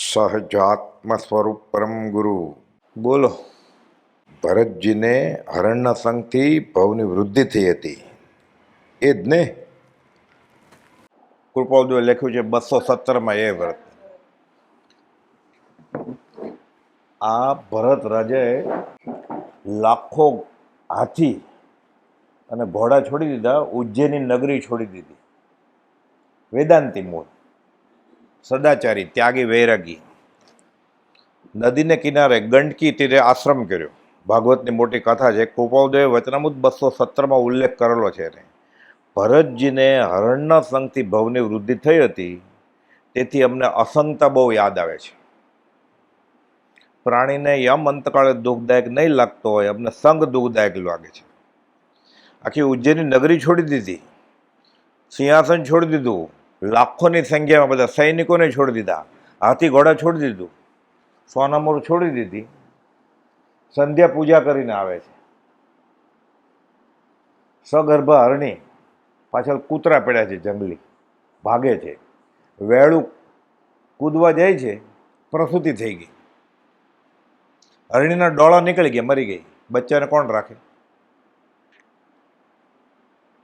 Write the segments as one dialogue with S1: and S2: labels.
S1: સહજાત્મ સ્વરૂપ પરમ ગુરુ. બોલો. ભરતજીને હરણના સંઘથી ભવની વૃદ્ધિ થઈ હતી. એ જ ને? કૃપાલદેવે લખ્યું છે બસો સત્તરમાં એ વ્રત. આ ભરત રાજાએ લાખો હાથી અને ઘોડા છોડી દીધા ઉજ્જૈની નગરી છોડી દીધી. વેદાંતિ મૂળ. સદાચારી, ત્યાગી, વૈરાગી. નદીને કિનારે ગંડકી તીરે આશ્રમ કર્યો. ભાગવતની મોટી કથા છે કૃપાલદેવે વચનામૃત બસો સત્તરમાં ઉલ્લેખ કરેલો છે એને. ભરતજીને હરણના સંગથી ભવની વૃદ્ધિ થઈ હતી, તેથી અમને અસંગતા બહુ યાદ આવે છે. પ્રાણીને યમ અંતકાળે દુઃખદાયક નહીં લાગતો હોય, અમને સંગ દુઃખદાયક લાગે છે. આખી ઉજ્જૈનની નગરી છોડી દીધી. સિંહાસન છોડી દીધું. લાખોની સંખ્યામાં બધા સૈનિકોને છોડી દીધા. હાથી ઘોડા છોડી દીધું. સોનામોર છોડી દીધી. સંધ્યા પૂજા કરીને આવે છે. સગર્ભ હરણી પાછળ કૂતરા પડ્યા છે જંગલી. ભાગે છે. વેળું કૂદવા જાય છે. પ્રસૂતિ થઈ ગઈ. હરણીના ડોળા નીકળી ગયા, મરી ગઈ. બચ્ચાને કોણ રાખે?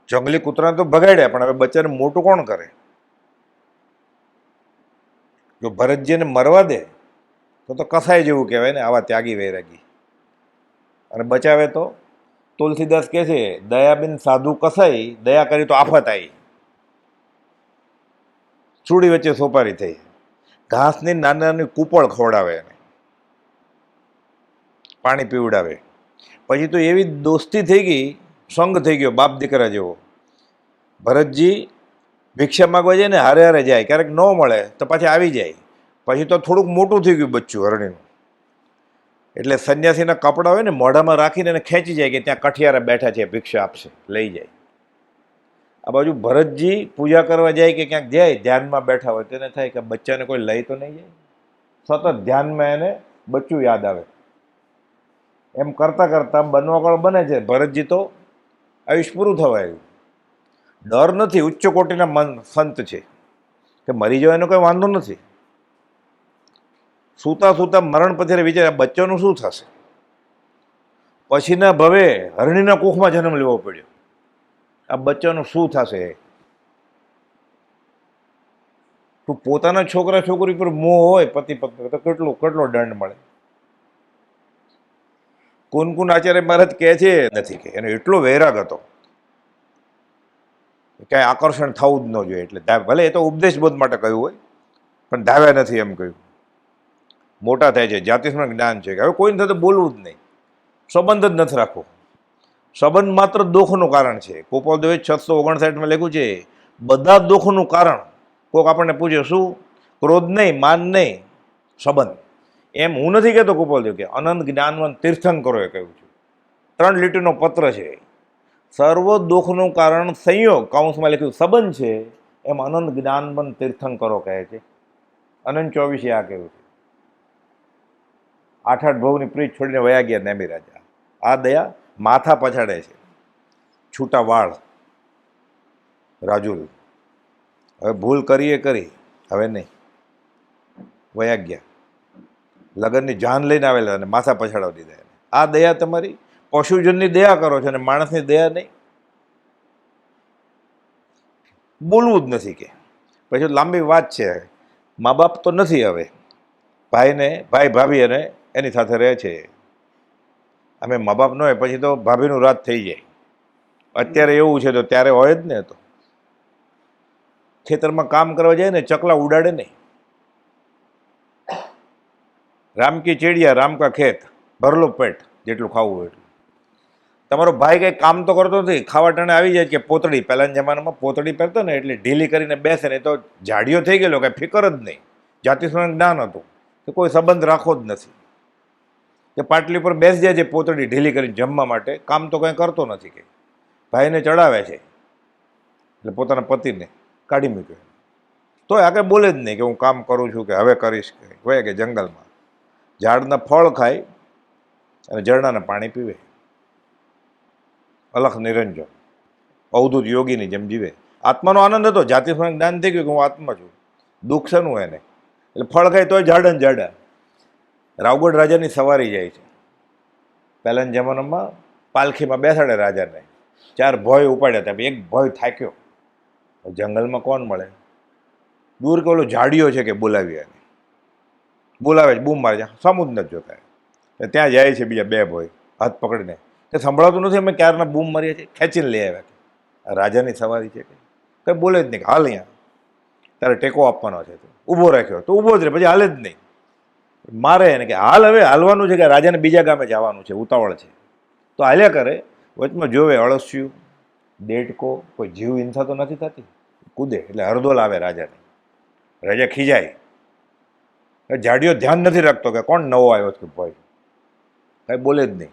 S1: જંગલી કૂતરાને તો ભગાડ્યા, પણ હવે બચ્ચાને મોટું કોણ કરે? જો ભરતજીને મરવા દે, તો તો કસાય જેવું કહેવાય ને, આવા ત્યાગી વૈરાગી. અને બચાવે તો? તુલસીદાસ કહે છે, દયાબેન સાધુ કસાઈ, દયા કરી તો આફત આવી ચૂડી વચ્ચે સોપારી થઈ. ઘાસની નાની નાની કૂપળ ખવડાવે એને. પાણી પીવડાવે. પછી તો એવી દોસ્તી થઈ ગઈ, સંગ થઈ ગયો, બાપ દીકરા જેવો. ભરતજી ભિક્ષા માગવા જાય ને હારે હારે જાય, ક્યારેક ન મળે તો પાછી આવી જાય. પછી તો થોડુંક મોટું થઈ ગયું બચ્ચું, હરણીનું. એટલે સંન્યાસીના કપડાં હોય ને મોઢામાં રાખીને એને ખેંચી જાય કે ત્યાં કઠિયારા બેઠા છે, ભિક્ષા આપશે, લઈ જાય. આ બાજુ ભરતજી પૂજા કરવા જાય કે ક્યાંક જાય, ધ્યાનમાં બેઠા હોય તેને થાય કે બચ્ચાને કોઈ લઈ તો નહીં જાય. સતત ધ્યાનમાં એને બચ્ચું યાદ આવે. એમ કરતાં કરતાં બનવાકળ બને છે. ભરતજી તો આયુષ પૂરું થવા આવ્યું. ડર નથી, ઉચ્ચ કોટીના મન, સંત છે. કે મરી જવા એનો કોઈ વાંધો નથી. સૂતા સૂતા મરણ પછી વિચાર બચ્ચાનું શું થશે? પછીના ભવે હરણીના કુખમાં જન્મ લેવો પડ્યો. આ બચ્ચાનું શું થશે? તું પોતાના છોકરા, છોકરી પર મોહ હોય, પતિ પત્ની, તો કેટલો કેટલો દંડ મળે? કુન કુન આચાર્ય મહારાજ કહે છે, નથી કે, એનો એટલો વૈરાગ હતો. કાંઈ આકર્ષણ થવું જ ન જોઈએ. એટલે ભલે એ તો ઉપદેશ બોધ માટે કહ્યું હોય, પણ ધાવ્યા નથી એમ કહ્યું. મોટા થાય છે. જાતિસ્મરણ જ્ઞાન છે કે હવે કોઈને સાથે બોલવું જ નહીં. સંબંધ જ નથી રાખવો. સંબંધ માત્ર દુઃખનું કારણ છે. ગોપાલદેવે છસો ઓગણસાઠમાં લખ્યું છે, બધા દુઃખનું કારણ. કોઈક આપણને પૂછે, શું? ક્રોધ નહીં, માન નહીં, સંબંધ. એમ હું નથી કહેતો ગોપાલદેવ કે અનંત જ્ઞાનવંત તીર્થંકરોએ કહ્યું છે. ત્રણ લીટીનો પત્ર છે. સર્વ દુઃખનું કારણ સંયોગ, કૌંસમાં લખ્યું, સંબંધ છે, એમ અનંત જ્ઞાનબંધ તીર્થંકરો કહે છે. અનંત ચોવીસે આ કહ્યું છે. આઠ આઠ ભવની પ્રીત છોડીને વયા ગયા નેમી રાજા. આ દયા માથા પછાડે છે. છૂટા વાળ. રાજુલ, હવે ભૂલ કરીએ કરી, હવે નહીં. વયા ગયા. લગ્નની જાન લઈને આવેલા અને માથા પછાડવા દીધા આ દયા તમારી પશુજનની દયા કરો છો અને માણસની દયા નહીં. બોલવું જ નથી કે. પછી લાંબી વાત છે. મા બાપ તો નથી હવે. ભાઈને, ભાઈ ભાભી અને એની સાથે રહે છે. અમે મા બાપ ન હોય, પછી તો ભાભીનું રાત થઈ જાય. અત્યારે એવું છે તો ત્યારે હોય જ ને તો. ખેતરમાં કામ કરવા જાય ને, ચકલા ઉડાડે નહીં. રામકી ચેડિયા, રામકા ખેત, ભરલો પેટ જેટલું ખાવું હોય એટલું. તમારો ભાઈ કંઈ કામ તો કરતો નથી, ખાવા ટાણે આવી જાય કે પોતળી પહેલાંના જમાનામાં પોતળી પહેરતો ને એટલે ઢીલી કરીને બેસે ને તો જાડીઓ થઈ ગયેલો કાંઈ ફિકર જ નહીં. જાતિસ્મરણ જ્ઞાન હતું. કે કોઈ સંબંધ રાખવો જ નથી. કે પાટલી પર બેસી જાય છે પોતળી ઢીલી કરીને જમવા માટે, કામ તો કંઈ કરતો નથી કે. ભાઈને ચડાવે છે. એટલે પોતાના પતિને કાઢી મૂક્યો. તો આગળ બોલે જ નહીં કે હું કામ કરું છું કે હવે કરીશ કે, હોય કે જંગલમાં. ઝાડના ફળ ખાય અને ઝરણાના પાણી પીવે. અલખ નિરંજન. અવધૂત યોગીની જેમ જીવે. આત્માનો આનંદ હતો. જાતિ જ્ઞાન થઈ ગયું કે હું આત્મા છું. દુઃખ શેનું એને? એટલે ફળ ખાય તોય જાડા ને જાડા રાવગઢ રાજાની સવારી જાય છે. પહેલાના જમાનામાં પાલખીમાં બેસાડે રાજાને. ચાર ભોય ઉપાડ્યા હતા. એક ભોય થાક્યો. જંગલમાં કોણ મળે? દૂર કે ઓલો ઝાડીઓ છે કે બોલાવી એને? બોલાવે છે. બૂમ મારે છે. સમુદ નથી જોતા. ત્યાં જાય છે બીજા બે ભોય. હાથ પકડીને. કે સંભળાતું નથી, અમે ક્યારના બૂમ મારીએ છીએ? ખેંચીને લઈ આવ્યા રાજાની સવારી છે કે? કંઈ બોલે જ નહીં હાલ અહીંયા. તારે ટેકો આપવાનો છે તો. ઊભો રાખ્યો. તો ઊભો જ રહે, પછી હાલે જ નહીં. મારે એને કે, હાલ હવે હાલવાનું છે કે, રાજાને બીજા ગામે જવાનું છે, ઉતાવળ છે. તો હાલ્યા કરે. વચમાં જોવે અળસિયું, દેડકો, કોઈ જીવ હિંસા તો નથી થતી? કૂદે, એટલે હરદોલ આવે રાજાને. રાજા ખીજાય. એ જાડીઓ ધ્યાન નથી રાખતો કે કોણ નવો આવ્યો કે ભાઈ કાંઈ બોલે જ નહીં.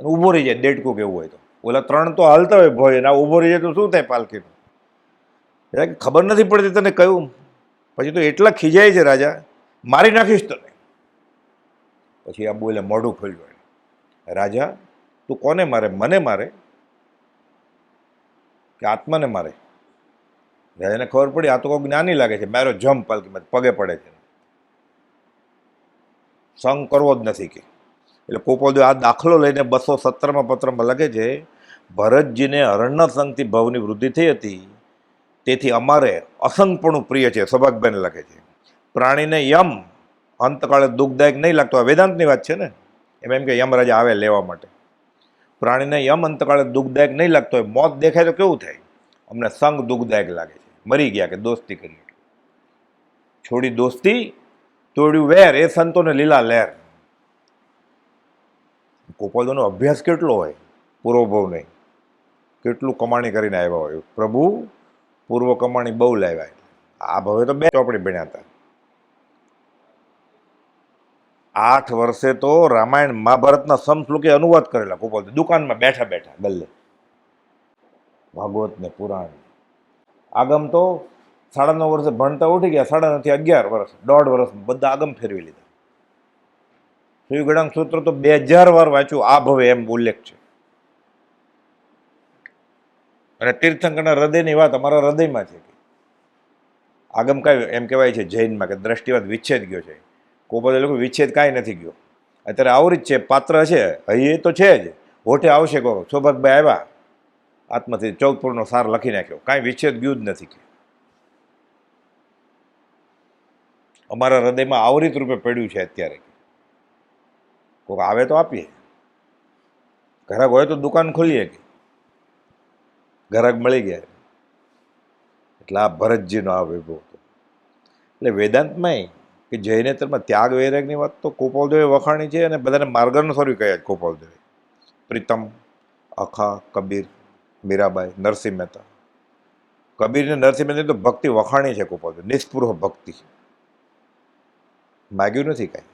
S1: અને ઊભો રહી જાય, દેડકું કેવું હોય તો. ઓલા ત્રણ તો હાલતા હોય ભય ના ઊભો રહી જાય તો શું થાય પાલખીનું? એટલે ખબર નથી પડતી તને કયું? પછી તો એટલા ખીજાય છે રાજા, મારી નાખીશ તને. પછી આ બોલે મોઢું ખોલ્યું એને. રાજા, તું કોને મારે? મને મારે? કે આત્માને મારે? રાજાને ખબર પડી, આ તો કોઈ જ્ઞાની લાગે છે. મારો જમ પાલકીમાં પગે પડે છે. સંગ કરવો જ નથી કે. એટલે કોપોદે આ દાખલો લઈને બસો સત્તરમાં પત્રમાં લખે છે, ભરતજીને અરણ્ય સંઘથી ભવની વૃદ્ધિ થઈ હતી. તેથી અમારે અસંગપણું પ્રિય છે. સૌભાગબેન લખે છે, પ્રાણીને યમ અંતકાળે દુઃખદાયક નહીં લાગતો. આ વેદાંતની વાત છે ને? એમ એમ કે યમરાજા આવે લેવા માટે. પ્રાણીને યમ અંતકાળે દુઃખદાયક નહીં લાગતો હોય, મોત દેખાય તો કેવું થાય? અમને સંગ દુઃખદાયક લાગે છે. મરી ગયા કે દોસ્તી કરી છોડી દોસ્તી, તોડ્યું વેર, એ સંતોને લીલા લહેર. ગોપાલજીનો અભ્યાસ કેટલો હોય? પૂર્વભવ નહીં કેટલું કમાણી કરીને આવ્યા હોય? પ્રભુ, પૂર્વ કમાણી બહુ લાવ્યા આ ભવે તો બે ચોપડી ભણ્યા હતા. આઠ વર્ષે તો રામાયણ મહાભારતના સમશ્લોકે અનુવાદ કરેલા ગોપાલ દુકાનમાં બેઠા બેઠા, ગલ્લે. ભાગવત ને પુરાણ. આગમ તો સાડા નવ વર્ષે ભણતા ઉઠી ગયા, સાડા નવથી અગિયાર વર્ષ, દોઢ વર્ષ બધા આગમ ફેરવી લીધા. શિવગણાંગ સૂત્ર તો બે હજાર વાર વાંચ્યું. આ ભવે એમ ઉલ્લેખ છે. અને તીર્થંકરના હૃદયની વાત અમારા હૃદયમાં છે આગમ કાંઈ એમ કહેવાય છે જૈનમાં કે દ્રષ્ટિવાદ વિચ્છેદ ગયો છે. કોઈ લોકો વિચ્છેદ કાંઈ નથી ગયો. અત્યારે આવરી જ છે, પાત્ર છે. એ તો છે જ. હોઠે આવશે કહો સૌભાગભાઈ આવ્યા. આત્મથી ચૌદપુરનો સાર લખી નાખ્યો. કાંઈ વિચ્છેદ ગયું જ નથી અમારા હૃદયમાં આવરિત રૂપે પડ્યું છે અત્યારે કોઈક આવે તો આપીએ. ઘરાક હોય તો દુકાન ખોલીએ કે. ઘરાક મળી ગયા. એટલે આ ભરતજીનો આ વૈભવ હતો. એટલે વેદાંતમાં કે જૈનેતરમાં ત્યાગ વૈરાગની વાત તો ગોપાલદેવે વખાણી છે અને બધાને માર્ગદર્શન સ્વરૂપ કહ્યા ગોપાલદેવે. પ્રીતમ, અખા, કબીર, મીરાબાઈ, નરસિંહ મહેતા. કબીરને નરસિંહ મહેતાની તો ભક્તિ વખાણી છે ગોપાલદેવ. નિષ્પૃહ ભક્તિ માગ્યું નથી કાંઈ.